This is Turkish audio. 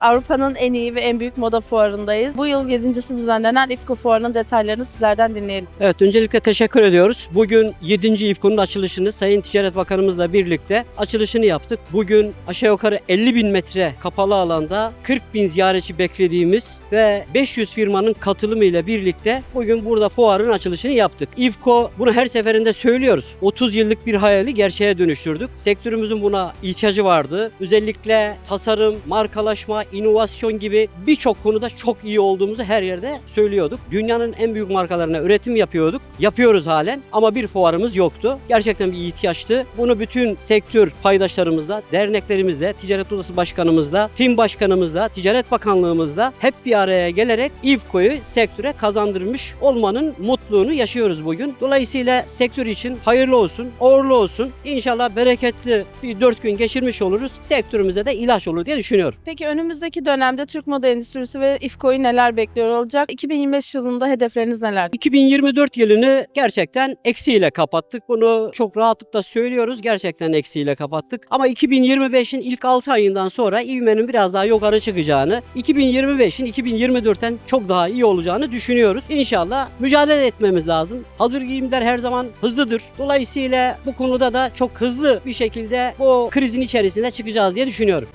Avrupa'nın en iyi ve en büyük moda fuarındayız. Bu yıl 7.si düzenlenen İFKO fuarının detaylarını sizlerden dinleyelim. Evet öncelikle teşekkür ediyoruz. Bugün 7. İFKO'nun açılışını Sayın Ticaret Bakanımızla birlikte açılışını yaptık. Bugün aşağı yukarı 50 bin metre kapalı alanda 40 bin ziyaretçi beklediğimiz ve 500 firmanın katılımıyla birlikte bugün burada fuarın açılışını yaptık. İFKO bunu her seferinde söylüyoruz. 30 yıllık bir hayali gerçeğe dönüştürdük. Sektörümüzün buna ihtiyacı vardı. Özellikle tasarım, markalaşma, inovasyon gibi birçok konuda çok iyi olduğumuzu her yerde söylüyorduk. Dünyanın en büyük markalarına üretim yapıyorduk. Yapıyoruz halen ama bir fuarımız yoktu. Gerçekten bir ihtiyaçtı. Bunu bütün sektör paydaşlarımızla, derneklerimizle, Ticaret Odası Başkanımızla, Tim Başkanımızla, Ticaret Bakanlığımızla hep bir araya gelerek İFKO'yu sektöre kazandırmış olmanın mutluluğunu yaşıyoruz bugün. Dolayısıyla sektör için hayırlı olsun, uğurlu olsun. İnşallah bereketli bir dört gün geçirmiş oluruz. Sektörümüze de ilaç olur diye düşünüyorum. Peki önümüzdeki dönemde Türk moda endüstrisi ve İFKO'yu neler bekliyor olacak? 2025 yılında hedefleriniz neler? 2024 yılını gerçekten eksiyle kapattık. Bunu çok rahatlıkla söylüyoruz. Gerçekten eksiyle kapattık. Ama 2025'in ilk 6 ayından sonra ivmenin biraz daha yukarı çıkacağını, 2025'in 2024'ten çok daha iyi olacağını düşünüyoruz. İnşallah mücadele etmemiz lazım. Hazır giyimler her zaman hızlıdır. Dolayısıyla bu konuda da çok hızlı bir şekilde bu krizin içerisinde çıkacağız diye düşünüyorum.